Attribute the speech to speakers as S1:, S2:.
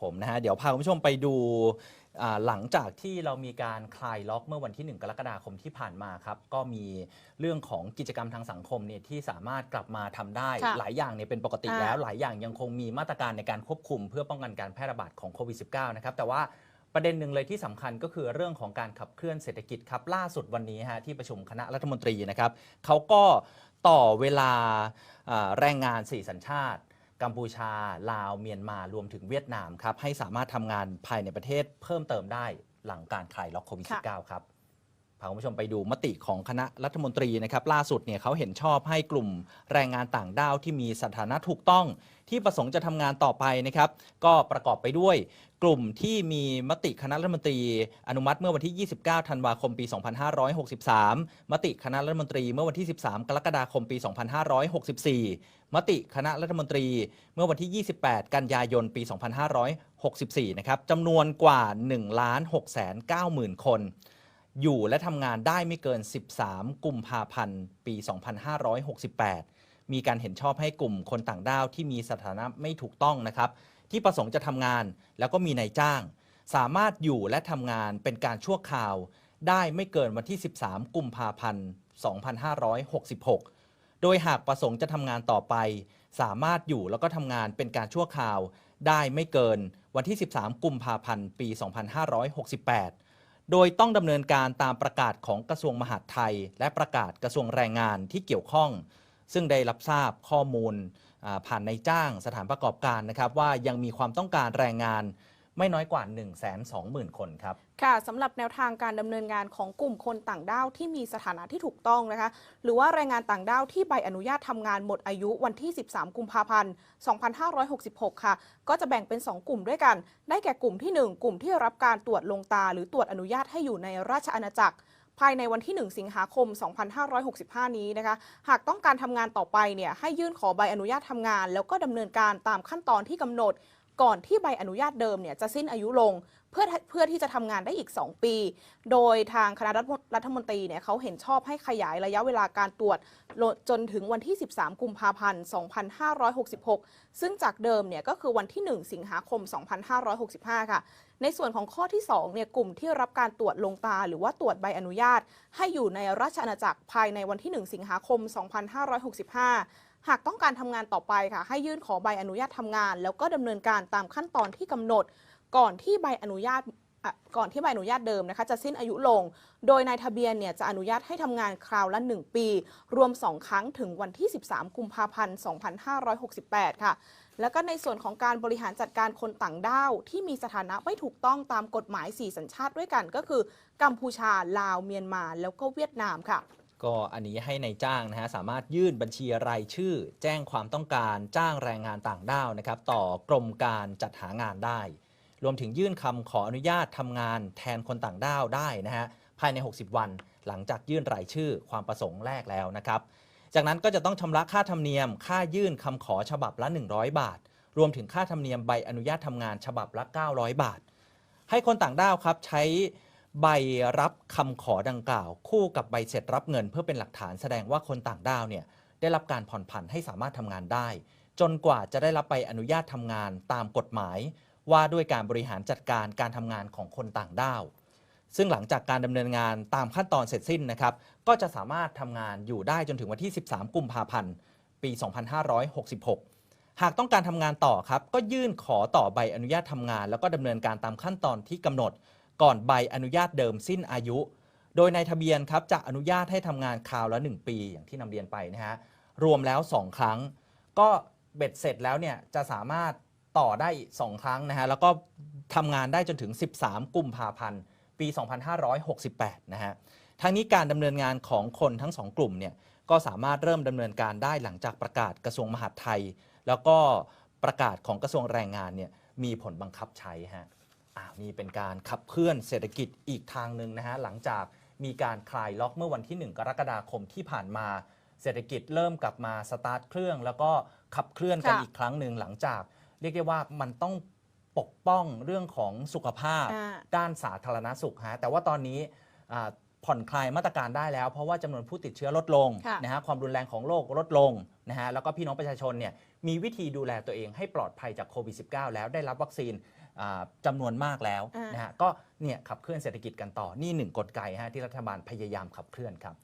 S1: ผมนะฮะเดี๋ยวพาคุณผู้ชมไปดูหลังจากที่เรามีการคลายล็อกเมื่อวันที่ 1 กรกฎาคมที่ผ่านมาครับ ก็มีเรื่องของกิจกรรมทางสังคมเนี่ยที่สามารถกลับมาทำได้ หลายอย่างเนี่ยเป็นปกติแล้ว หลายอย่างยังคงมีมาตรการในการควบคุม เพื่อป้องกันการแพร่ระบาดของโควิด -19 นะครับ แต่ว่าประเด็นหนึ่งเลยที่สำคัญก็คือเรื่องของการขับเคลื่อนเศรษฐกิจครับล่าสุดวันนี้ฮะที่ประชุมคณะรัฐมนตรีนะครับเขาก็ต่อเวลาอ่าแรงงานสี่สัญชาติ กัมพูชา ลาว เมียนมา รวมถึงเวียดนามครับ ให้สามารถทำงานภายในประเทศเพิ่มเติมได้หลังการคลายล็อกโควิด -19 ครับ พาคุณผู้ชมไปดูมติของคณะรัฐมนตรีนะครับ ล่าสุดเนี่ยเขาเห็นชอบให้กลุ่มแรงงานต่างด้าวที่มีสถานะถูกต้อง ที่ประสงค์จะทำงานต่อไปนะครับ ก็ประกอบไปด้วย กลุ่มที่มีมติคณะรัฐมนตรี อนุมัติเมื่อวันที่ 29 ธันวาคมปี 2563 มติคณะรัฐมนตรีเมื่อวันที่ 13 กรกฎาคมปี 2564 มติคณะรัฐมนตรีเมื่อวันที่ 28 กันยายนปี 2564 นะครับจำนวนกว่า1 6 9 0 0 0 0 คน อยู่และทำงานได้ไม่เกิน 13 กุมภาพันธ์ ปี 2568 มีการเห็นชอบให้กลุ่มคนต่างด้าวที่มีสถานะไม่ถูกต้องนะครับ ที่ประสงค์จะทำงานแล้วก็มีนายจ้าง สามารถอยู่และทำงานเป็นการชั่วคราว ได้ไม่เกินวันที่ 13 กุมภาพันธ์ 2566 โดยหากประสงค์จะทำงานต่อไป สามารถอยู่แล้วก็ทำงานเป็นการชั่วคราว ได้ไม่เกินวันที่ 13 กุมภาพันธ์ ปี 2568 โดยต้องดำเนินการตามประกาศของกระทรวงมหาดไทย และประกาศกระทรวงแรงงานที่เกี่ยวข้อง ซึ่งได้รับทราบข้อมูลผ่านในจ้างสถานประกอบการนะครับว่ายังมีความต้องการแรงงาน ไม่น้อยกว่า 1 2 0 0 0 0 คนครับ
S2: ค่ะสำหรับแนวทางการดำเนินงานของกลุ่มคนต่างด้าวที่มีสถานะที่ถูกต้องนะคะ หรือว่าแรงงานต่างด้าวที่ใบอนุญาตทำงานหมดอายุวันที่ 13 กุมภาพันธ์ 2566 ค่ะ ก็จะแบ่งเป็น 2 กลุ่มด้วยกัน ได้แก่กลุ่มที่ 1 กลุ่มที่รับการตรวจลงตา หรือตรวจอนุญาตให้อยู่ในราชอาณาจักรภายในวันที่ 1 สิงหาคม 2565 นี้นะคะ หากต้องการทำงานต่อไปเนี่ย ให้ยื่นขอใบอนุญาตทำงาน แล้วก็ดำเนินการตามขั้นตอนที่กำหนด ก่อนที่ใบอนุญาตเดิมเนี่ยจะสิ้นอายุลงเพื่อเพื่อที่จะทำงานได้อีก 2 ปี โดยทางคณะรัฐรัฐมนตรีเนี่ยเขาเห็นชอบให้ขยายระยะเวลาการตรวจจนถึงวันที่ 13 กุมภาพันธ์ 2566 ซึ่งจากเดิมเนี่ยก็คือวันที่ 1 สิงหาคม 2565 ค่ะ ในส่วนของข้อที่2เนี่ยกลุ่มที่รับการตรวจลงตา หรือว่าตรวจใบอนุญาต ให้อยู่ในราชอาณาจักรภายในวันที่ 1 สิงหาคม 2565 หากต้องการทำงานต่อไปค่ะ ให้ยื่นขอใบอนุญาตทำงาน แล้วก็ดำเนินการตามขั้นตอนที่กำหนด ก่อนที่ใบอนุญาตก่อนที่ใบอนุญาตเดิมนะคะจะสิ้นอายุลง โดยนายทะเบียนเนี่ยจะอนุญาตให้ทำงานคราวละ 1 ปี รวม 2 ครั้งถึงวันที่ 13 กุมภาพันธ์ 2568 ค่ะ แล้วก็ในส่วนของการบริหารจัดการคนต่างด้าวที่มีสถานะไม่ถูกต้องตามกฎหมาย 4 สัญชาติด้วยกันก็คือ กัมพูชา ลาว เมียนมา แล้วก็เวียดนามค่ะ
S1: ก็อันนี้ให้ในายจ้างนะฮะสามารถยื่นบัญชีรายชื่อ แจ้งความต้องการจ้างแรงงานต่างด้าวนะครับต่อกรมการจัดหางานได้ รวมถึงยื่นคำขออนุญาตทำงานแทนคนต่างด้าวได้นะฮะภายใน 60 วันหลังจากยื่นรายชื่อความประสงค์แรกแล้วนะครับ จากนั้นก็จะต้องชำระค่าธรรมเนียม ค่ายื่นคำขอฉบับละ 100 บาท รวมถึงค่าธรรมเนียมใบอนุญาตทำงานฉบับละ 900 บาท ให้คนต่างด้าวครับใช้ ใบรับคำขอดังกล่าว คู่กับใบเสร็จรับเงิน เพื่อเป็นหลักฐานแสดงว่าคนต่างด้าวเนี่ยได้รับการผ่อนผันให้สามารถทำงานได้ จนกว่าจะได้รับใบอนุญาตทำงานตามกฎหมาย ว่าด้วยการบริหารจัดการการทำงานของคนต่างด้าว ซึ่งหลังจากการดำเนินงานตามขั้นตอนเสร็จสิ้นนะครับ ก็จะสามารถทำงานอยู่ได้จนถึงวันที่ 13 กุมภาพันธ์ ปี 2566 หากต้องการทำงานต่อครับก็ยื่นขอต่อใบอนุญาตทำงาน แล้วก็ดำเนินการตามขั้นตอนที่กำหนด ก่อนใบอนุญาตเดิมสิ้นอายุ โดยในทะเบียนครับจะอนุญาตให้ทำงานคราวละ 1 ปีอย่างที่นำเรียนไปนะฮะรวมแล้ว 2 ครั้ง ก็เบ็ดเสร็จแล้วเนี่ยจะสามารถต่อได้ 2 ครั้งนะฮะแล้วก็ทำงานได้จนถึง 13 กุมภาพันธ์ปี 2568 นะฮะทั้งนี้การดำเนินงานของคนทั้งสองกลุ่มเนี่ยก็สามารถเริ่มดำเนินการได้หลังจากประกาศกระทรวงมหาดไทย แล้วก็ประกาศของกระทรวงแรงงานเนี่ยมีผลบังคับใช้ฮะ อ่านี่เป็นการขับเคลื่อนเศรษฐกิจอีกทางหนึ่งนะฮะหลังจากมีการคลายล็อกเมื่อวันที่ 1 กรกฎาคมที่ผ่านมา เศรษฐกิจเริ่มกลับมาสตาร์ทเครื่อง แล้วก็ขับเคลื่อนกัน
S2: ค่ะ
S1: อีกครั้งหนึ่งหลังจาก เรียกได้ว่ามันต้องปกป้องเรื่องของสุขภาพ
S2: อ่า
S1: ด้านสาธารณสุขฮะแต่ว่าตอนนี้อ่า ผ่อนคลายมาตรการได้แล้ว เพราะว่าจำนวนผู้ติดเชื้อลดลง
S2: ค่ะ
S1: นะฮะความรุนแรงของโรคลดลงนะฮะแล้วก็พี่น้องประชาชนเนี่ยมีวิธีดูแลตัวเองให้ปลอดภัยจากโควิด -19 แล้วได้รับวัคซีนอ่าจำนวนมากแล้ว
S2: อ่าน
S1: นะฮะก็เนี่ยขับเคลื่อนเศรษฐกิจกันต่อนี่หนึ่งกลไกฮะที่รัฐบาลพยายามขับเคลื่อนครับ